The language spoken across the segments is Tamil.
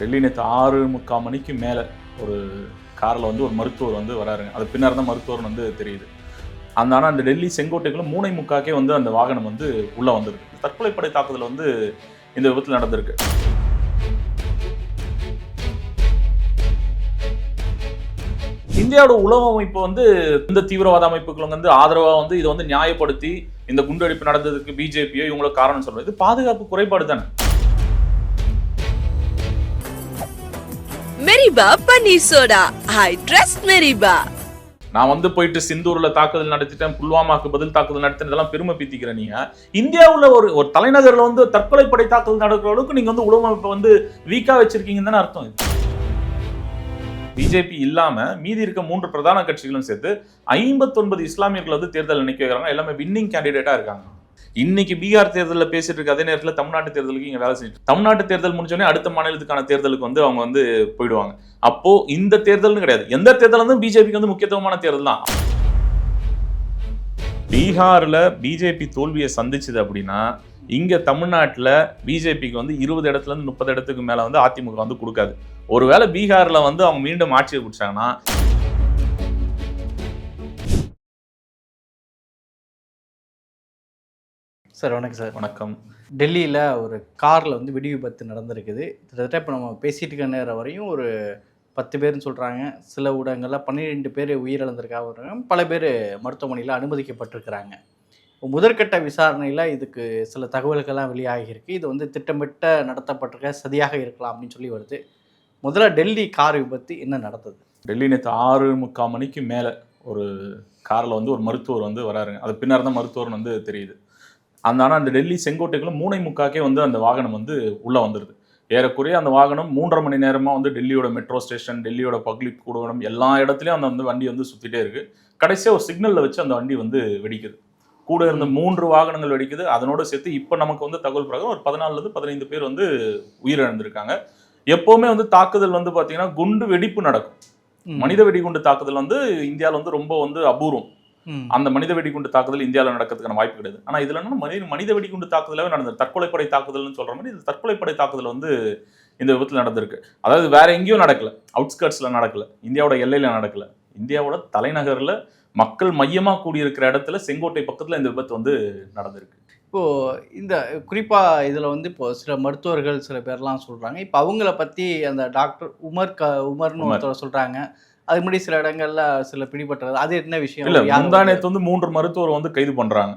டெல்லி நேற்று ஆறு முக்கால் மணிக்கு மேலே ஒரு காரில் வந்து ஒரு மருத்துவர் வந்து வராருங்க அது பின்னர் தான் மருத்துவர்னு வந்து தெரியுது. அந்த ஆனால் அந்த டெல்லி செங்கோட்டைக்குள்ள மூணை முக்காக்கே வந்து அந்த வாகனம் வந்து உள்ளே வந்திருக்கு. தற்கொலைப்படை தாக்குதல் வந்து இந்த விபத்தில் நடந்திருக்கு. இந்தியாவோட உளவு அமைப்பு வந்து இந்த தீவிரவாத அமைப்புகளும் வந்து ஆதரவாக வந்து இதை வந்து நியாயப்படுத்தி இந்த குண்டடிப்பு நடந்ததுக்கு பிஜேபியோ இவங்கள காரணம் சொல்றது. இது பாதுகாப்பு குறைபாடு தானே? மெரிபா பன்னீர் சோடா. I trust Meriba. நான் வந்து போயிட்டு சிந்தூர்ல தாக்குதல் நடத்திட்டேன் புல்வாமாக்கு பதில் தாக்குதல் நடத்தினேன் இதெல்லாம் பெருமை பீத்திக்கிறேன் நீங்க இந்தியாவுல ஒரு ஒரு தலைநகர்ல வந்து தற்கொலை படை தாக்குதல் நடக்கிற அளவுக்கு நீங்க வந்து உளவு அமைப்பை வந்து வீக்கா வச்சிருக்கீங்கன்னு தானே அர்த்தம் இது. பிஜேபி இல்லாம மீதி இருக்க மூன்று பிரதான கட்சிகளும் சேர்த்து ஐம்பத்தொன்பது இஸ்லாமியர்கள் வந்து தேர்தல் நினைக்க வைக்கிறாங்க எல்லாமே வின்னிங் கேண்டிடேட்டா இருக்காங்க. இன்னைக்கு பீகார் தேர்தலில் பேசிட்டு இருக்க அதே நேரத்தில் தமிழ்நாட்டு தேர்தலுக்கு இங்க வேலை செஞ்சுட்டு தமிழ்நாட்டு தேர்தல் முடிஞ்சோடனே அடுத்த மாநிலத்துக்கான தேர்தலுக்கு வந்து அவங்க வந்து போயிடுவாங்க. அப்போ இந்த தேர்தல்னு கிடையாது. எந்த தேர்தல் வந்து பிஜேபிக்கு வந்து முக்கியத்துவமான தேர்தல் தான். பீகார்ல பிஜேபி தோல்வியை சந்திச்சது அப்படின்னா இங்க தமிழ்நாட்டுல பிஜேபிக்கு வந்து இருபது இடத்துல இருந்து முப்பது இடத்துக்கு மேல வந்து அதிமுக வந்து கொடுக்காது. ஒருவேளை பீகார்ல வந்து அவங்க மீண்டும் ஆட்சியை பிடிச்சாங்கன்னா சார் வணக்கம் சார். வணக்கம். டெல்லியில் ஒரு காரில் வந்து வெடி விபத்து நடந்திருக்குது. கிட்டத்தட்ட இப்போ நம்ம பேசிட்டு இருக்க நேரம் வரையும் ஒரு பத்து பேர்னு சொல்கிறாங்க சில ஊடகங்களில் பன்னிரெண்டு பேர் உயிரிழந்திருக்காக வர்றாங்க பல பேர் மருத்துவமனையில் அனுமதிக்கப்பட்டிருக்கிறாங்க. முதற்கட்ட விசாரணையில் இதுக்கு சில தகவல்கள்லாம் வெளியாகியிருக்கு. இது வந்து திட்டமிட்ட நடத்தப்பட்டிருக்க சதியாக இருக்கலாம் அப்படின்னு சொல்லி வருது. முதல்ல டெல்லி கார் விபத்து என்ன நடந்தது? டெல்லி நேற்று ஆறு முக்கால் மணிக்கு மேலே ஒரு காரில் வந்து ஒரு மருத்துவர் வந்து வராருங்க. அது பின்னர் தான் மருத்துவர்னு வந்து தெரியுது. அந்த ஆனால் அந்த டெல்லி செங்கோட்டைக்குள்ள மூணை முக்காக்கே வந்து அந்த வாகனம் வந்து உள்ளே வந்துடுது ஏறக்குறைய அந்த வாகனம் மூன்றரை மணி நேரமாக வந்து டெல்லியோட மெட்ரோ ஸ்டேஷன் டெல்லியோட பப்ளிக் கூடவனம் எல்லா இடத்துலையும் அந்த வந்து வண்டி வந்து சுற்றிட்டே இருக்கு. கடைசியாக ஒரு சிக்னலில் வச்சு அந்த வண்டி வந்து வெடிக்குது. கூட இருந்த மூன்று வாகனங்கள் வெடிக்குது. அதனோட சேர்த்து இப்போ நமக்கு வந்து தகவல் பிரகாரம் ஒரு பதினாலுலேருந்து பதினைந்து பேர் வந்து உயிரிழந்திருக்காங்க. எப்போவுமே வந்து தாக்குதல் வந்து பார்த்தீங்கன்னா குண்டு வெடிப்பு நடக்கும். மனித வெடிகுண்டு தாக்குதல் வந்து இந்தியாவில் வந்து ரொம்ப வந்து அபூர்வம். அந்த மனித வெடிகுண்டு தாக்குதல் இந்தியாவில் நடக்கிறதுக்கான வாய்ப்பு கிடையாது. ஆனால் இதுல என்ன மனித மனித வெடிகுண்டு தாக்குதலாவே நடந்தது. தற்கொலைப்படை தாக்குதல்னு சொல்ற மாதிரி இது தற்கொலைப்படை தாக்குதல் வந்து இந்த விபத்தில் நடந்திருக்கு. அதாவது வேற எங்கேயும் நடக்கல. அவுட்ஸ்கர்ட்ஸ்ல நடக்கல. இந்தியாவோட எல்லையில நடக்கல. இந்தியாவோட தலைநகர்ல மக்கள் மையமா கூடியிருக்கிற இடத்துல செங்கோட்டை பக்கத்துல இந்த விபத்து வந்து நடந்திருக்கு. இப்போது இந்த குறிப்பாக இதில் வந்து இப்போ சில மருத்துவர்கள் சில பேர்லாம் சொல்கிறாங்க இப்போ அவங்கள பற்றி அந்த டாக்டர் உமர் க உமர்னு உமர். ஒருத்தர் சொல்கிறாங்க அது முன்னாடி சில இடங்கள்ல சில பிடிபட்டது. அது என்ன விஷயம்? இல்ல யார் முந்தா நேத்து வந்து மூன்று மருத்துவர் வந்து கைது பண்றாங்க.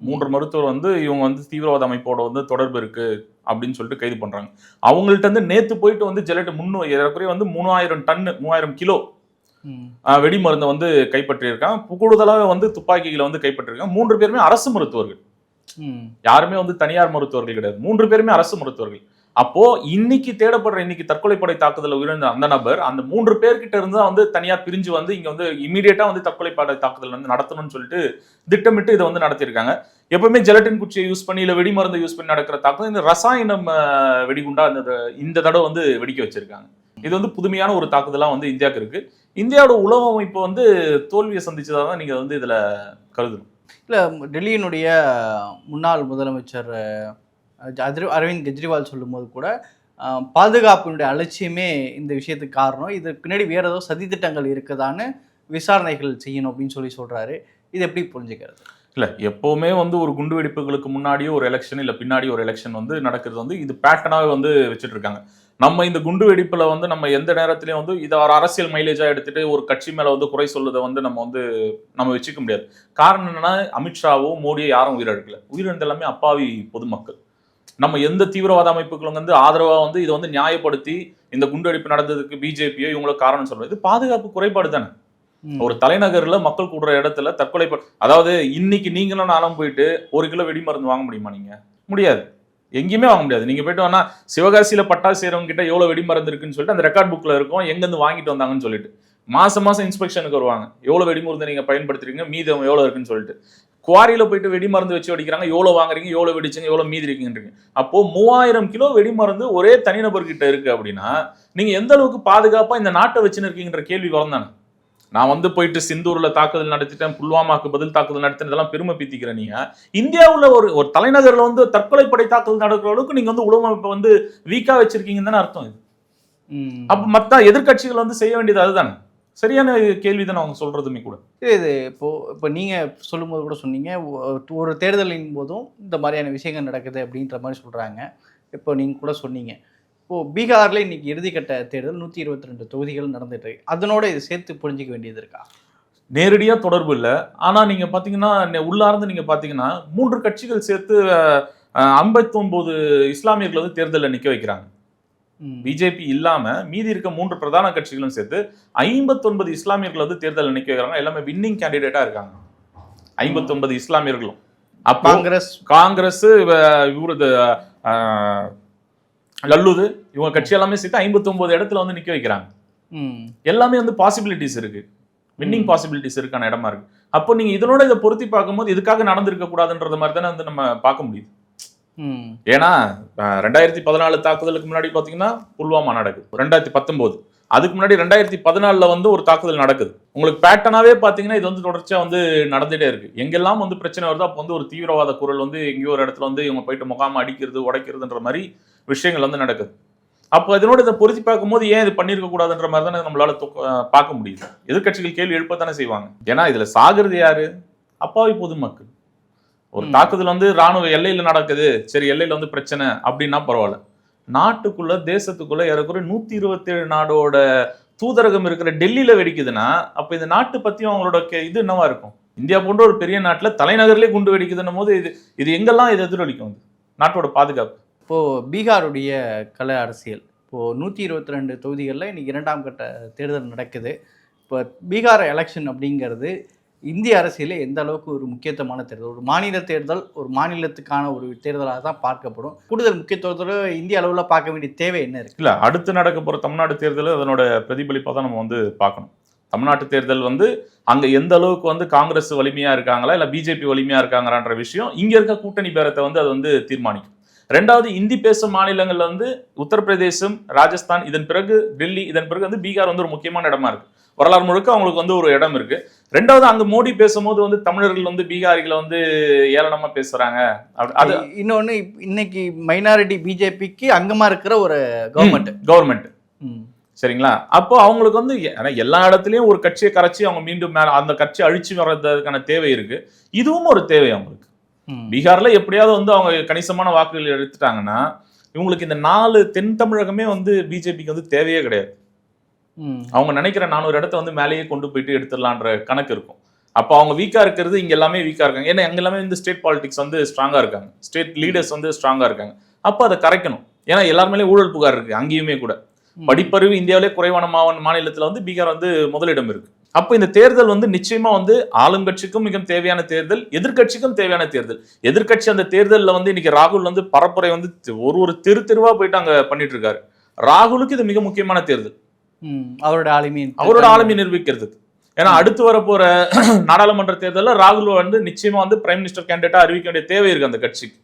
மூன்று மருத்துவர் வந்து இவங்க வந்து தீவிரவாத அமைப்போட வந்து தொடர்பு இருக்கு அப்படின்னு சொல்லிட்டு கைது பண்றாங்க. அவங்கள்ட்ட இருந்து நேத்து போயிட்டு வந்து ஜெலட் முன்னூ ஏறக்குறைய வந்து மூணாயிரம் டன் மூவாயிரம் கிலோ வெடி மருந்தை வந்து கைப்பற்றியிருக்காங்க. கூடுதலாக வந்து துப்பாக்கிகளை வந்து கைப்பற்றிருக்காங்க. மூன்று பேருமே அரசு மருத்துவர்கள். யாருமே வந்து தனியார் மருத்துவர்கள் கிடையாது. மூன்று பேருமே அரசு மருத்துவர்கள். அப்போ இன்னைக்கு தேடப்படுற இன்னைக்கு தற்கொலைப்படை தாக்குதல உயிரிழந்த அந்த நபர் அந்த மூன்று பேர்கிட்ட இருந்து தான் வந்து தனியா பிரிஞ்சு வந்து இங்க வந்து இமீடியட்டா வந்து தற்கொலைப்படை தாக்குதல் வந்து நடத்தணும்னு சொல்லிட்டு திட்டமிட்டு இதை வந்து நடத்தியிருக்காங்க. எப்பவுமே ஜெலட்டின் குச்சியை யூஸ் பண்ணி இல்ல வெடி மருந்தை யூஸ் பண்ணி நடக்கிற தாக்குதல் இந்த ரசாயனம் வெடிகுண்டா இந்த இந்த தடவை வந்து வெடிக்க வச்சிருக்காங்க. இது வந்து புதுமையான ஒரு தாக்குதலாக வந்து இந்தியாவுக்கு இருக்கு. இந்தியாவோட உளவு அமைப்பு வந்து தோல்வியை சந்திச்சதாக தான் நீங்கள் வந்து இதில் கருதணும். இல்லை டெல்லியினுடைய முன்னாள் முதலமைச்சர் அஹ், அரவிந்த் கெஜ்ரிவால் சொல்லும்போது கூட பாதுகாப்பினுடைய அலட்சியமே இந்த விஷயத்துக்கு காரணம். இதுக்கு பின்னாடி வேறு ஏதோ சதித்திட்டங்கள் இருக்குதான்னு விசாரணைகள் செய்யணும் அப்படின்னு சொல்லி சொல்கிறாரு இது எப்படி புரிஞ்சுக்கிறது? இல்லை எப்போவுமே வந்து ஒரு குண்டு வெடிப்புகளுக்கு முன்னாடியே ஒரு எலெக்ஷன் இல்லை பின்னாடி ஒரு எலெக்ஷன் வந்து நடக்கிறது வந்து இது பேட்டனாகவே வந்து வச்சுட்டு இருக்காங்க நம்ம இந்த குண்டு வெடிப்பில் வந்து நம்ம எந்த நேரத்துலையும் வந்து இதை ஒரு அரசியல் மைலேஜாக எடுத்துகிட்டு ஒரு கட்சி மேலே வந்து குறை சொல்லுதை வந்து நம்ம வந்து நம்ம வச்சுக்க முடியாது. காரணம் என்னென்னா அமித்ஷாவோ மோடியோ யாரும் உயிரிழக்கல. உயிரிழந்த எல்லாமே அப்பாவி பொதுமக்கள். நம்ம எந்த தீவிரவாத அமைப்புகளும் வந்து ஆதரவா வந்து இதை வந்து நியாயப்படுத்தி இந்த குண்டடிப்பு நடந்ததுக்கு பிஜேபியோ இவங்கள காரணம் சொல்றது. இது பாதுகாப்பு குறைபாடு தானே. ஒரு தலைநகர்ல மக்கள் கூடுற இடத்துல தற்கொலை அதாவது இன்னைக்கு நீங்களும் நானும் போயிட்டு ஒரு கிலோ வெடி மருந்து வாங்க முடியுமா நீங்க? முடியாது. எங்கேயுமே வாங்க முடியாது. நீங்க போயிட்டு வேணா சிவகாசியில பட்டாசு செய்றவங்க கிட்ட எவ்வளவு வெடி மருந்து இருக்குன்னு சொல்லிட்டு அந்த ரெக்கார்ட் புக்ல இருக்கும். எங்க இருந்து வாங்கிட்டு வந்தாங்கன்னு சொல்லிட்டு. மாசம் மாசம் இன்ஸ்பெக்ஷனுக்கு வருவாங்க. எவ்வளவு வெடி மருந்து நீங்க பயன்படுத்துறீங்க மீதம் எவ்வளவு இருக்குன்னு சொல்லிட்டு. குவாரியில போயிட்டு வெடி மருந்து வச்சு வெடிக்கிறாங்க. எவ்வளவு வாங்குறீங்க? எவ்வளவு வெடிச்சீங்க? எவ்வளவு மீதி இருக்கீங்கன்றீங்க. அப்போ மூவாயிரம் கிலோ வெடி மருந்து ஒரே தனிநபர் கிட்ட இருக்கு அப்படின்னா நீங்க எந்த அளவுக்கு பாதுகாப்பா இந்த நாட்டை வச்சுன்னு இருக்கீங்கன்ற கேள்வி வளர்ந்தானே நான் வந்து போயிட்டு சிந்தூர்ல தாக்குதல் நடத்திட்டேன் புல்வாமாக்கு பதில் தாக்குதல் நடத்தினேன் இதெல்லாம் பெருமை பீத்திக்கிற நீங்க. இந்தியாவுல ஒரு ஒரு தலைநகர்ல வந்து தற்கொலைப்படை தாக்குதல் நடக்கிற அளவுக்கு நீங்க வந்து உளவு அமைப்பை வந்து வீக்கா வச்சிருக்கீங்கன்னு தானே அர்த்தம் இது. அப்ப மத்த எதிர்க்கட்சிகள் வந்து செய்ய வேண்டியது அதுதானே. சரியான கேள்வி தானே அவங்க சொல்றதுமே கூட. இது இப்போ இப்போ நீங்க சொல்லும்போது கூட சொன்னீங்க ஒரு தேர்தலின் போதும் இந்த மாதிரியான விஷயங்கள் நடக்குது அப்படின்ற மாதிரி சொல்றாங்க. இப்போ நீங்க கூட சொன்னீங்க. இப்போ பீகார்ல இன்னைக்கு இறுதிக்கட்ட தேர்தல் நூற்றி இருபத்தி ரெண்டு தொகுதிகள் நடந்துட்டு அதனோட இது சேர்த்து புரிஞ்சிக்க வேண்டியது இருக்கா? நேரடியா தொடர்பு இல்லை. ஆனா நீங்க பாத்தீங்கன்னா நெ- உள்ளார்ந்து நீங்க பாத்தீங்கன்னா மூன்று கட்சிகள் சேர்த்து ஐம்பத்தொன்பது இஸ்லாமியர்கள் வந்து தேர்தலில் நிக்க வைக்கிறாங்க. பிஜேபி இல்லாம மீதி இருக்க மூன்று பிரதான கட்சிகளும் சேர்த்து ஐம்பத்தொன்பது இஸ்லாமியர்கள் வந்து தேர்தலில் நிக்க வைக்கிறாங்க. எல்லாமே வின்னிங் கேண்டிடேட்டா இருக்காங்க. ஐம்பத்தொன்பது இஸ்லாமியர்களும். காங்கிரஸ். காங்கிரஸ் இவரது லல்லுது இவங்க கட்சி எல்லாமே சேர்த்து ஐம்பத்தொன்பது இடத்துல வந்து நிக்க வைக்கிறாங்க. எல்லாமே வந்து பாசிபிலிட்டிஸ் இருக்கு. வின்னிங் பாசிபிலிட்டிஸ் இருக்கான இடமா இருக்கு. அப்போ நீங்க இதனோட இதை பொருத்தி பார்க்கும்போது இதுக்காக நடந்திருக்க கூடாதுன்றத மாதிரி தானே வந்து நம்ம பார்க்க முடியுது. ஏன்னா ரெண்டாயிரத்தி பதினாலு தாக்குதலுக்கு முன்னாடி பார்த்தீங்கன்னா புல்வாமா நடக்குது. ரெண்டாயிரத்தி பத்தொம்போது. அதுக்கு முன்னாடி ரெண்டாயிரத்தி பதினாலில் வந்து ஒரு தாக்குதல் நடக்குது. உங்களுக்கு பேட்டனாவே பார்த்தீங்கன்னா இது வந்து தொடர்ச்சியாக வந்து நடந்துகிட்டே இருக்கு. எங்கெல்லாம் வந்து பிரச்சனை வருதோ அப்போ வந்து ஒரு தீவிரவாத குரல் வந்து எங்கேயோ ஒரு இடத்துல வந்து இவங்க போயிட்டு முகாம அடிக்கிறது உடைக்கிறதுன்ற மாதிரி விஷயங்கள் வந்து நடக்குது. அப்போ இதனோட இதை பொருத்தி பார்க்கும்போது ஏன் இது பண்ணியிருக்க கூடாதுன்ற மாதிரி தானே நம்மளால தொக்க- பார்க்க முடியுது. எதிர்க்கட்சிகள் கேள்வி எழுப்பத்தானே செய்வாங்க. ஏன்னா இதில் சாகிறது யாரு? அப்பாவி பொதுமக்கள். ஒரு. தாக்குதல் வந்து ராணுவ எல்லையில நடக்குது. சரி எல்லையில வந்து பிரச்சனை அப்படின்னா பரவாயில்ல. நாட்டுக்குள்ள தேசத்துக்குள்ள ஏறக்குறைய நூத்தி இருபத்தேழு நாடோட தூதரகம் இருக்கிற டெல்லியில வெடிக்குதுன்னா அப்ப இந்த நாட்டு பத்தியும் அவங்களோட இது என்னவா இருக்கும்? இந்தியா போன்ற ஒரு பெரிய நாட்டுல தலைநகர்லயே குண்டு வெடிக்குதுன்னும் போது இது இது எங்கெல்லாம் இது எதிரொலிக்கும் நாட்டோட பாதுகாப்பு. இப்போ பீகாருடைய கல அரசியல். இப்போ நூற்றி இருபத்தி ரெண்டு தொகுதிகளில் இன்னைக்கு இரண்டாம் கட்ட தேர்தல் நடக்குது. இப்போ பீகார் எலெக்ஷன் அப்படிங்கிறது இந்திய அரசியலில் எந்த அளவுக்கு ஒரு முக்கியத்துவமான தேர்தல்? ஒரு மாநில தேர்தல் ஒரு மாநிலத்துக்கான ஒரு தேர்தலாக தான் பார்க்கப்படும். கூடுதல் முக்கியத்துவத்தோட இந்திய அளவில் பார்க்க வேண்டிய தேவை என்ன இருக்கு? இல்லை அடுத்து நடக்க போகிற தமிழ்நாடு தேர்தல் அதனோட பிரதிபலிப்பாக தான் நம்ம வந்து பார்க்கணும். தமிழ்நாட்டு தேர்தல் வந்து அங்கே எந்த அளவுக்கு வந்து காங்கிரஸ் வலிமையாக இருக்காங்களா இல்லை பிஜேபி வலிமையாக இருக்காங்களான்ற விஷயம் இங்கே இருக்க கூட்டணி பேரத்தை வந்து அது வந்து தீர்மானிக்கும். ரெண்டாவது இந்தி பேசும் மாநிலங்கள்ல வந்து உத்தரப்பிரதேசம் ராஜஸ்தான் இதன் பிறகு டெல்லி இதன் பிறகு வந்து பீகார் வந்து ஒரு முக்கியமான இடமா இருக்கு. வரலாறு முழுக்க அவங்களுக்கு வந்து ஒரு இடம் இருக்கு. ரெண்டாவது அங்க மோடி பேசும்போது வந்து தமிழர்கள் வந்து பீகாரிகளை வந்து ஏளனமா பேசுறாங்க. அது இன்னொன்று இன்னைக்கு மைனாரிட்டி பிஜேபிக்கு அங்கமாக இருக்கிற ஒரு கவர்மெண்ட் கவர்மெண்ட் சரிங்களா? அப்போ அவங்களுக்கு வந்து ஏன்னா எல்லா இடத்துலயும் ஒரு கட்சியை கரைச்சி அவங்க மீண்டும் மேல அந்த கட்சியை அழிச்சு வர்றதுக்கான தேவை இருக்கு. இதுவும் ஒரு தேவை அவங்களுக்கு. பீகார்ல எப்படியாவது வந்து அவங்க கணிசமான வாக்குகள் எடுத்துட்டாங்கன்னா இவங்களுக்கு இந்த நாலு தென் தமிழகமே வந்து பிஜேபிக்கு வந்து தேவையே கிடையாது. அவங்க நினைக்கிற நானூறு இடத்த வந்து மேலேயே கொண்டு போயிட்டு எடுத்துடலான்ற கணக்கு இருக்கும். அப்போ அவங்க வீக்கா இருக்கிறது இங்க எல்லாமே வீக்கா இருக்காங்க. ஏன்னா அங்க எல்லாமே இந்த ஸ்டேட் பாலிடிக்ஸ் வந்து ஸ்ட்ராங்கா இருக்காங்க. ஸ்டேட் லீடர்ஸ் வந்து ஸ்ட்ராங்கா இருக்காங்க. அப்போ அதை கரைக்கணும். ஏன்னா எல்லாருமே ஊழல் புகார் இருக்கு. அங்கேயுமே கூட. படிப்பறிவு இந்தியாவிலே குறைவான மாவட்ட மாநிலத்துல வந்து பீகார் வந்து முதலிடம் இருக்கு. அப்போ இந்த தேர்தல் வந்து நிச்சயமா வந்து ஆளுங்கட்சிக்கும் மிக தேவையான தேர்தல் எதிர்க்கட்சிக்கும் தேவையான தேர்தல். எதிர்க்கட்சி அந்த தேர்தலில் வந்து இன்னைக்கு ராகுல் வந்து பரப்புரை வந்து ஒரு ஒரு தெரு தெருவா போயிட்டு அங்க பண்ணிட்டு இருக்காரு. ராகுலுக்கு இது மிக முக்கியமான தேர்தல். அவரோட ஆளுமையின் அவரோட ஆளுமை நிரூபிக்கிறதுக்கு ஏன்னா அடுத்து வரப்போற நாடாளுமன்ற தேர்தலில் ராகுல் வந்து நிச்சயமா வந்து பிரைம் மினிஸ்டர் கேண்டிடேட்டா அறிவிக்க வேண்டிய தேவை இருக்கு அந்த கட்சிக்கு.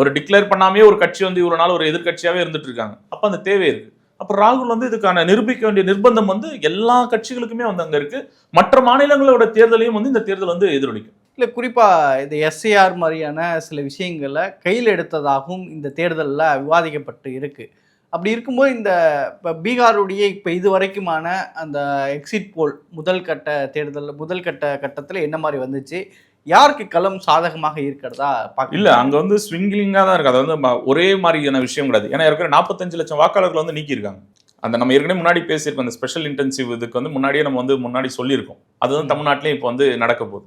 ஒரு டிக்ளேர் பண்ணாமே ஒரு கட்சி வந்து இவ்வளவு நாள் ஒரு எதிர்க்கட்சியாவே இருந்துட்டு இருக்காங்க. அப்ப அந்த தேவை இருக்கு. அப்ப ராகுல் வந்து இதுக்கான நிரூபிக்க வேண்டிய நிர்பந்தம் வந்து எல்லா கட்சிகளுக்குமே வந்து அங்க இருக்கு. மற்ற மாநிலங்களோட தேர்தலையும் வந்து இந்த தேர்தல் வந்து எதிரொலிக்கும். இல்லை குறிப்பாக இந்த எஸ்ஏஆர் மாதிரியான சில விஷயங்களை கையில் எடுத்ததாகவும் இந்த தேர்தலில் விவாதிக்கப்பட்டு இருக்கு. அப்படி இருக்கும்போது இந்த இப்போ பீகாருடைய இப்போ இது வரைக்குமான அந்த எக்ஸிட் போல் முதல் கட்ட தேர்தல் முதல் கட்ட கட்டத்தில் என்ன மாதிரி வந்துச்சு? யாருக்கு களம் சாதகமாக இருக்கிறதா இல்ல அங்க வந்து ஸ்விங்கிலிங்கா தான் இருக்கு. அது வந்து ஒரே மாதிரியான விஷயம் கிடையாது. ஏன்னா இருக்கிற நாற்பத்தஞ்சு லட்சம் வாக்காளர்கள் வந்து நீக்கியிருக்காங்க. அந்த நம்ம ஏற்கனவே முன்னாடி பேசியிருக்கோம் அந்த ஸ்பெஷல் இன்டென்சிவ் இதுக்கு வந்து முன்னாடியே நம்ம வந்து முன்னாடி சொல்லியிருக்கோம். அது வந்து தமிழ்நாட்டிலையும் இப்போ வந்து நடக்க போகுது.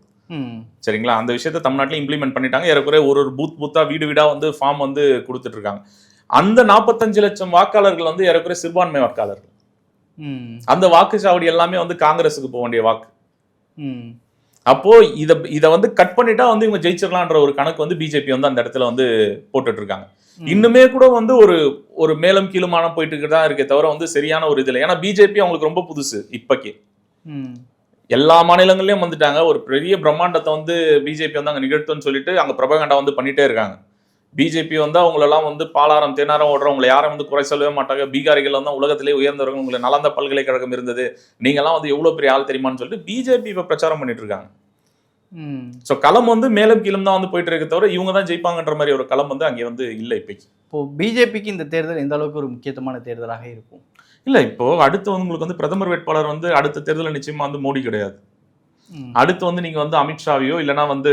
சரிங்களா? அந்த விஷயத்தை தமிழ்நாட்டில் இம்ப்ளிமெண்ட் பண்ணிட்டாங்க. ஏறக்குறைய ஒரு ஒரு பூத் பூத்தா வீடு வீடா வந்து ஃபார்ம் வந்து கொடுத்துட்டு இருக்காங்க. அந்த நாற்பத்தஞ்சு லட்சம் வாக்காளர்கள் வந்து ஏறக்குறைய சிறுபான்மை வாக்காளர்கள். அந்த வாக்குச்சாவடி எல்லாமே வந்து காங்கிரஸுக்கு போக வேண்டிய வாக்கு. அப்போ இத இத வந்து கட் பண்ணிட்டா வந்து இவங்க ஜெயிச்சிடலான்ற ஒரு கணக்கு வந்து பிஜேபி வந்து அந்த இடத்துல வந்து போட்டுட்டு இருக்காங்க இன்னுமே கூட வந்து ஒரு ஒரு மேலும் கீழுமான போயிட்டு தான் இருக்கே தவிர வந்து சரியான ஒரு இதுல ஏன்னா பிஜேபி அவங்களுக்கு ரொம்ப புதுசு இப்பக்கே. எல்லா மாநிலங்கள்லயும் வந்துட்டாங்க. ஒரு பெரிய பிரம்மாண்டத்தை வந்து பிஜேபி வந்து அங்க நிகழ்த்துன்னு சொல்லிட்டு அங்க பிரபகண்டா வந்து பண்ணிட்டே இருக்காங்க. பிஜேபி வந்து அவங்களெல்லாம் வந்து பாலாரம் தேனாரம் ஓடுறவங்களை யாரும் வந்து குறை சொல்லவே மாட்டாங்க. பீகாரிகள் வந்து உலகத்திலே உயர்ந்தவர்கள் உங்களை நலந்த பல்கலைக்கழகம் இருந்தது. நீங்கெல்லாம் வந்து எவ்வளவு பெரிய ஆள் தெரியுமான்னு சொல்லிட்டு பிஜேபி இப்ப பிரச்சாரம் பண்ணிட்டு இருக்காங்க. ஸோ களம் வந்து மேலும் கீழும் தான் வந்து போயிட்டு இருக்க தவிர இவங்க தான் ஜெயிப்பாங்கன்ற மாதிரி ஒரு களம் வந்து அங்கே வந்து இல்லை இப்போக்கி. இப்போ பிஜேபிக்கு இந்த தேர்தல் எந்த அளவுக்கு ஒரு முக்கியத்துவமான தேர்தலாக இருக்கும்? இல்ல இப்போ அடுத்து வந்து உங்களுக்கு வந்து பிரதமர் வேட்பாளர் வந்து அடுத்த தேர்தலில் நிச்சயமா வந்து மோடி கிடையாது. அடுத்து வந்து நீங்க வந்து அமித்ஷாவையோ இல்லைன்னா வந்து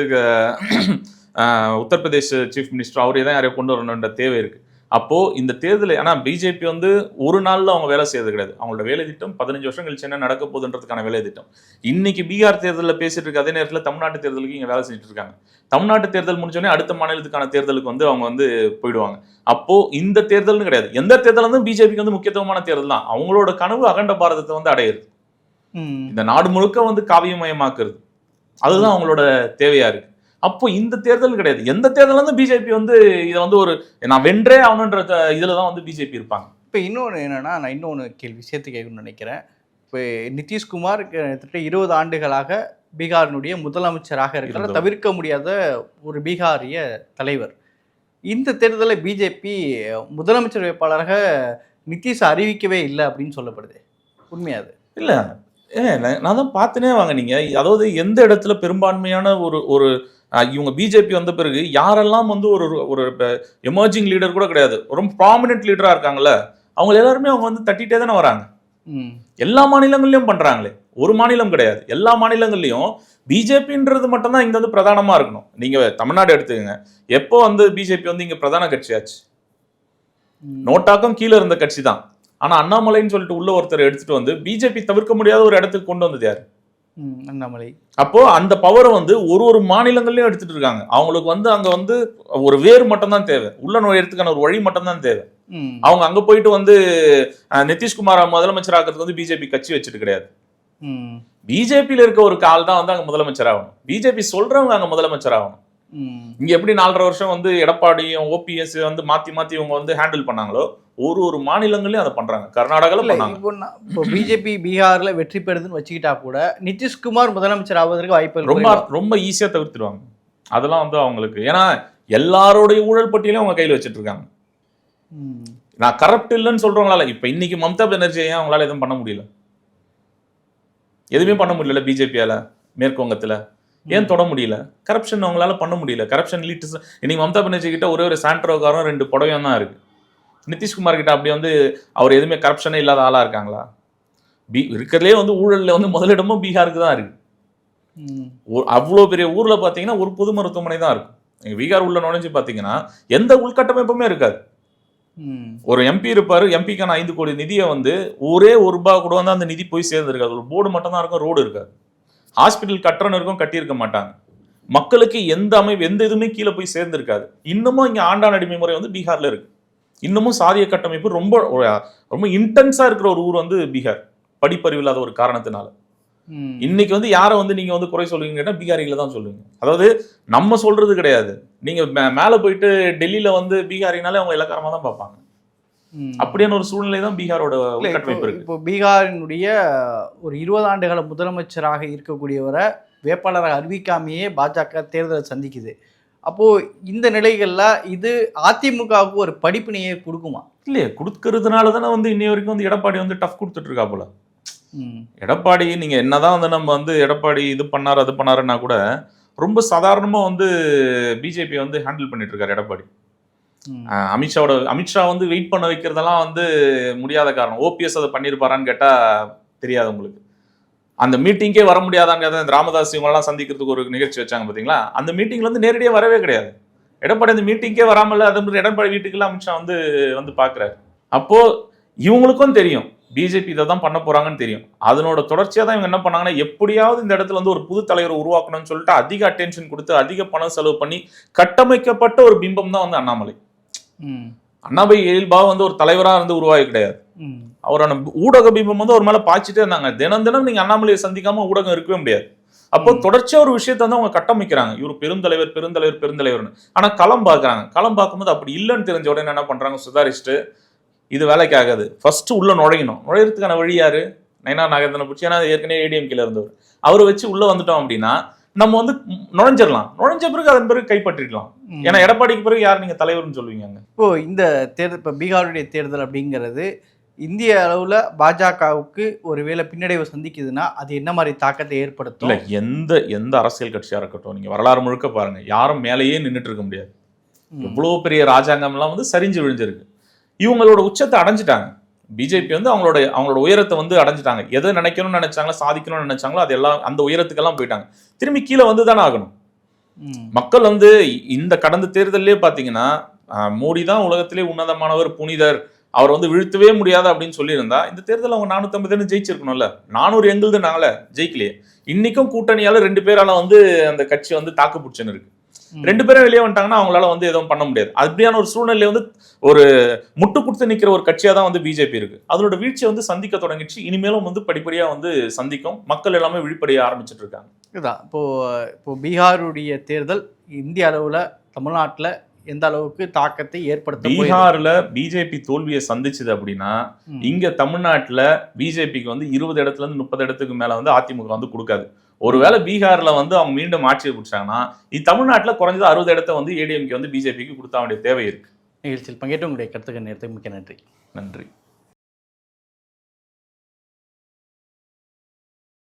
உத்தரப்பிரதேஷ் சீஃப் மினிஸ்டர் அவரே தான் யாரையோ கொண்டு வரணுன்ற தேவை இருக்கு. அப்போ இந்த தேர்தல் ஆனா பிஜேபி வந்து ஒரு நாள்ல அவங்க வேலை செய்யறது கிடையாது. அவங்களோட வேலை திட்டம் பதினஞ்சு வருஷம் கழிச்சு என்ன நடக்க போகுதுன்றதுக்கான வேலை திட்டம். இன்னைக்கு பீகார் தேர்தலில் பேசிட்டு இருக்க அதே நேரத்தில் தமிழ்நாட்டு தேர்தலுக்கு இங்க வேலை செஞ்சுட்டு இருக்காங்க. தமிழ்நாட்டு தேர்தல் முடிஞ்சோடனே அடுத்த மாநிலத்துக்கான தேர்தலுக்கு வந்து அவங்க வந்து போயிடுவாங்க. அப்போ இந்த தேர்தல்னு கிடையாது. எந்த தேர்தல் வந்து பிஜேபிக்கு வந்து முக்கியத்துவமான தேர்தல் தான். அவங்களோட கனவு அகண்ட பாரதத்தை வந்து அடையுது ம். இந்த நாடு முழுக்க வந்து காவியமயமாக்குறது. அதுதான் அவங்களோட தேவையா இருக்கு. அப்போ இந்த தேர்தல் கிடையாது. எந்த தேர்தல் வந்து பிஜேபி வந்து இதை வந்து ஒரு நான் வென்றே ஆகணுன்ற இதுல தான் வந்து பிஜேபி இருப்பாங்க. இப்போ இன்னொன்று என்னன்னா நான் இன்னொன்று கேள்வி சேர்த்து கேட்கணும்னு நினைக்கிறேன். இப்போ நிதிஷ்குமார் கிட்டத்தட்ட இருபது ஆண்டுகளாக பீகாரினுடைய முதலமைச்சராக இருக்கிற. தவிர்க்க முடியாத ஒரு பீகாரிய தலைவர். இந்த தேர்தலில் பிஜேபி முதலமைச்சர் வேட்பாளராக நிதிஷ் அறிவிக்கவே இல்லை அப்படின்னு சொல்லப்படுது. உண்மையா அது? இல்ல. நான் நான் தான் பார்த்துனே வாங்க நீங்க. அதாவது எந்த இடத்துல பெரும்பான்மையான ஒரு ஒரு இவங்க பிஜேபி வந்த பிறகு யாரெல்லாம் வந்து ஒரு ஒரு எமர்ஜிங் லீடர் கூட கிடையாது. ரொம்ப ப்ராமினென்ட் லீடரா இருக்காங்கல்ல அவங்க எல்லாருமே அவங்க வந்து தட்டிட்டே தானே வராங்க. எல்லா மாநிலங்கள்லயும் பண்றாங்களே. ஒரு மாநிலம் கிடையாது. எல்லா மாநிலங்கள்லயும் பிஜேபின்றது மட்டும்தான் இங்க வந்து பிரதானமா இருக்கணும். நீங்க தமிழ்நாடு எடுத்துக்கங்க. எப்போ வந்து பிஜேபி வந்து இங்க பிரதான கட்சியாச்சு. நோட்டாக்கும் கீழே இருந்த கட்சி தான். ஆனா அண்ணாமலைன்னு சொல்லிட்டு உள்ள ஒருத்தர் எடுத்துட்டு வந்து பிஜேபி தவிர்க்க முடியாத ஒரு இடத்துக்கு கொண்டு வந்தது யாரு? அண்ணாமலை. அப்போ அந்த பவரை வந்து ஒரு ஒரு மாநிலங்கள்லயும் எடுத்துட்டு இருக்காங்க. அவங்களுக்கு வந்து அங்க வந்து ஒரு வேர் மட்டும்தான் தேவை. உள்ள நுழையறதுக்கான ஒரு வழி மட்டும்தான் தேவை. ம். அவங்க அங்க போயிட்டு வந்து நிதிஷ்குமார் முதலமைச்சர் ஆகிறதுக்கு வந்து பிஜேபி கட்சி வச்சுட்டு கிடையாது. பிஜேபியில இருக்க ஒரு கால் தான் வந்து அங்க முதலமைச்சர் ஆகணும். பிஜேபி சொல்றவங்க அங்க முதலமைச்சர் ஆகணும். இங்க எப்படி நாலரை வருஷம் வந்து எடப்பாடியும் ஓபிஎஸ் வந்து மாத்தி மாத்தி இவங்க வந்து ஹேண்டில் பண்ணாங்களோ ஒரு ஒரு மாநிலங்களையும் அதை பண்றாங்க. பண்ணாங்க. இப்போ பிஜேபி பீகார்ல வெற்றி பெறுதுன்னு வச்சுக்கிட்டா கூட நிதிஷ்குமார் முதலமைச்சர் ஆவதற்கு வாய்ப்புகள் ரொம்ப? ரொம்ப ஈஸியா தவிர்த்துடுவாங்க. அதெல்லாம் வந்து அவங்களுக்கு ஏன்னா எல்லாரோடைய ஊழல் பட்டியலையும் அவங்க கையில வச்சிட்டு இருக்காங்க. நான் கரப்ட் இல்லைன்னு சொல்றவங்களால இப்ப இன்னைக்கு மம்தா பானர்ஜி ஏன் அவங்களால எதுவும் பண்ண முடியல? எதுவுமே பண்ண முடியல பிஜேபியால மேற்கு வங்கத்துல ஏன் தொட முடியல கரப்ஷன் அவங்களால பண்ண முடியல. கரப்ஷன் லீட்ஸ் இன்னைக்கு மம்தா பானர்ஜி கிட்ட ஒரே ஒரு சாண்ட்ரோகாரும் ரெண்டு புடவையும் தான் இருக்கு. நிதிஷ்குமார் கிட்ட அப்படி வந்து அவர் எதுவுமே கரப்ஷனே இல்லாத ஆளா இருக்காங்களா? பி இருக்கிறதுலே வந்து ஊழல்ல வந்து முதலிடமும் பீகாருக்கு தான் இருக்கு. அவ்வளோ பெரிய ஊர்ல பாத்தீங்கன்னா ஒரு பொது மருத்துவமனை தான் இருக்கும். நீங்க பீகார் உள்ள நுழைஞ்சு பாத்தீங்கன்னா எந்த உள்கட்டமைப்புமே இருக்காது. ஒரு எம்பி இருப்பாரு எம்பிக்கான ஐந்து கோடி நிதியை வந்து ஒரே ஒரு ரூபாய் கூட வந்து அந்த நிதி போய் சேர்ந்துருக்காது. ஒரு போர்டு மட்டும் தான் இருக்கும் ரோடு இருக்காது. ஹாஸ்பிட்டல் கட்டணம் இருக்கும் கட்டியிருக்க மாட்டாங்க. மக்களுக்கு எந்த அமைப்பு எந்த இதுவுமே கீழே போய் சேர்ந்திருக்காது. இன்னமும் இங்க ஆண்டான் அடிமை முறை வந்து பீகார்ல இருக்கு. இன்னமும் சாதிய கட்டமைப்பு ரொம்ப ரொம்ப இன்டென்ஸா இருக்கிற ஒரு ஊர் வந்து பீகார். படிப்பறிவு இல்லாத ஒரு காரணத்தினால. இன்னைக்கு வந்து யாரை வந்து நீங்க வந்து குறை சொல்லுவீங்க கேட்டா பீகாரிகளை தான் சொல்லுவீங்க. அதாவது நம்ம சொல்றது கிடையாது. நீங்க மேல போயிட்டு டெல்லியில வந்து பீகாரினாலே அவங்க இலக்காரமா தான் பார்ப்பாங்க. அப்படியான ஒரு சூழ்நிலை தான் பீகாரோட உள்கட்டமைப்பு இருக்கு. இப்போ பீகாரினுடைய ஒரு இருபது ஆண்டுகால முதலமைச்சராக இருக்கக்கூடியவரை வேட்பாளராக அறிவிக்காமையே பாஜக தேர்தலை சந்திக்குது. அப்போ இந்த நிலைகள்ல இது அதிமுகவுக்கு ஒரு படிப்பினையை கொடுக்குமா? இல்லையே கொடுக்கறதுனால தானே வந்து இன்னை வரைக்கும் வந்து எடப்பாடி வந்து டஃப் கொடுத்துட்டு இருக்கா போல. எடப்பாடி நீங்க என்னதான் வந்து நம்ம வந்து எடப்பாடி இது பண்ணாரு அது பண்ணாருன்னா கூட ரொம்ப சாதாரணமா வந்து பிஜேபி வந்து ஹேண்டில் பண்ணிட்டு இருக்காரு எடப்பாடி. அமித்ஷாவோட அமித்ஷா வந்து வெயிட் பண்ண வைக்கிறதெல்லாம் வந்து முடியாத காரணம். ஓபிஎஸ் அதை பண்ணியிருப்பாரான்னு கேட்டா தெரியாது உங்களுக்கு. அந்த மீட்டிங்கே வர முடியாதான்னு இந்த ராமதாஸ் இவங்கெல்லாம் சந்திக்கிறதுக்கு ஒரு நிகழ்ச்சி வச்சாங்க பார்த்தீங்களா அந்த மீட்டிங்ல வந்து நேரடியாக வரவே கிடையாது. எடப்பாடி அந்த மீட்டிங்கே வராமல் அது மாதிரி எடப்பாடி வீட்டுக்குள்ள அமித்ஷா வந்து வந்து பார்க்குறாரு அப்போது இவங்களுக்கும் தெரியும். பிஜேபி இதை தான் பண்ண போகிறாங்கன்னு தெரியும். அதனோட தொடர்ச்சியாக தான் இவங்க என்ன பண்ணாங்கன்னா எப்படியாவது இந்த இடத்துல வந்து ஒரு புது தலைவரை உருவாக்கணும்னு சொல்லிட்டு அதிக அட்டென்ஷன் கொடுத்து அதிக பணம் செலவு பண்ணி கட்டமைக்கப்பட்ட ஒரு பிம்பம் தான் வந்து அண்ணாமலை. ம். அண்ணாமலை இயல்பாக வந்து ஒரு தலைவரா இருந்து உருவாகி கிடையாது. அவரான ஊடக பிம்பம் வந்து அவர் மேல பாய்ச்சிட்டே இருந்தாங்க. தினம் தினம் நீங்க அண்ணாமலையை சந்திக்காம ஊடகம் இருக்கவே முடியாது. அப்போ ம். தொடர்ச்சியா ஒரு விஷயத்தை வந்து அவங்க கட்டமைக்கிறாங்க. இவர் பெருந்தலைவர் பெருந்தலைவர் பெருந்தலைவர்னு. ஆனா களம் பார்க்கறாங்க. களம் பார்க்கும்போது அப்படி இல்லைன்னு தெரிஞ்ச உடனே என்ன பண்றாங்க சுதாரிச்சுட்டு இது வேலைக்கு ஆகாது. ஃபர்ஸ்ட் உள்ள நுழையணும். நுழையறதுக்கான வழி யாரு? நயனா நாகேந்திரனை பிடிச்சி ஏன்னா ஏற்கனவே ஏடிஎம்கேல இருந்தவர். அவரை வச்சு உள்ள வந்துட்டோம் அப்படின்னா நம்ம வந்து நுழைஞ்சிடலாம். நுழைஞ்ச பிறகு அதன் பிறகு கைப்பற்றிக்கலாம். ஏன்னா எடப்பாடிக்கு பிறகு யார் நீங்க தலைவர்னு சொல்லுவீங்க இப்போ இந்த தேர்தல் இப்போ பீகாருடைய தேர்தல் அப்படிங்கிறது இந்திய அளவில் பாஜகவுக்கு ஒருவேளை பின்னடைவு சந்திக்குதுன்னா அது என்ன மாதிரி தாக்கத்தை இல்ல ஏற்படுத்தும் எந்த எந்த அரசியல் கட்சியா இருக்கட்டும் நீங்க வரலாறு முழுக்க பாருங்க. யாரும் மேலேயே நின்னுட்டு இருக்க முடியாது. ம். எவ்வளவு பெரிய ராஜாங்கம்லாம் வந்து சரிஞ்சு விழுந்திருக்கு. இவங்களோட உச்சத்தை அடைஞ்சிட்டாங்க. பிஜேபி வந்து அவங்களோட அவங்களோட உயரத்தை வந்து அடைஞ்சிட்டாங்க. எதை நினைக்கணும்னு நினைச்சாங்களோ சாதிக்கணும்னு நினைச்சாங்களோ அது எல்லாம் அந்த உயரத்துக்கெல்லாம் போயிட்டாங்க. திரும்பி கீழே வந்து தானே ஆகணும். மக்கள் வந்து இந்த கடந்த தேர்தலே பாத்தீங்கன்னா ஆஹ், மோடி தான் உலகத்திலே உன்னதமானவர் புனிதர். அவர் வந்து வீழ்த்தவே முடியாது அப்படின்னு சொல்லியிருந்தா இந்த தேர்தல் அவங்க நானூத்தி ஜெயிச்சிருக்கணும்ல. நானூறு எங்களுது நாங்கள ஜெயிக்கலையே. இன்னைக்கும் கூட்டணியால ரெண்டு பேரால வந்து அந்த கட்சி வந்து தாக்கு பிடிச்சுன்னு இருக்கு. ரெண்டு பேரும் வெளியே வந்துட்டாங்கன்னா அவங்களால வந்து எதுவும் பண்ண முடியாது. அப்படியான ஒரு சூழ்நிலை வந்து ஒரு முட்டு கொடுத்து நிக்கிற ஒரு கட்சியா தான் வந்து பிஜேபி இருக்கு. அதோட வீழ்ச்சியை வந்து சந்திக்க தொடங்கிடுச்சு. இனிமேலும் வந்து படிப்படியா வந்து சந்திக்கும். மக்கள் எல்லாமே விழிப்படைய ஆரம்பிச்சிட்டு இருக்காங்க. இதுதான். இப்போ இப்போ பீகாருடைய தேர்தல் இந்திய அளவில் தமிழ்நாட்டில் எந்த அளவுக்கு தாக்கத்தை ஏற்படுத்த? பீகார்ல பிஜேபி தோல்வியை சந்திச்சது அப்படின்னா. இங்க தமிழ்நாட்டுல பிஜேபிக்கு வந்து இருபது இடத்துல இருந்து முப்பது இடத்துக்கு மேல வந்து அதிமுக வந்து கொடுக்காது. ஒருவேளை பீகார்ல வந்து அவங்க மீண்டும் ஆட்சியை பிடிச்சாங்கன்னா இது தமிழ்நாட்டுல குறைஞ்சது அறுபது இடத்த வந்து ஏடிஎம்கே வந்து பிஜேபிக்கு கொடுத்த வேண்டிய தேவை இருக்கு. நிகழ்ச்சியில் பங்கேற்று உங்களுடைய கருத்துக்கள் நேரத்துக்கு மிக்க நன்றி. நன்றி.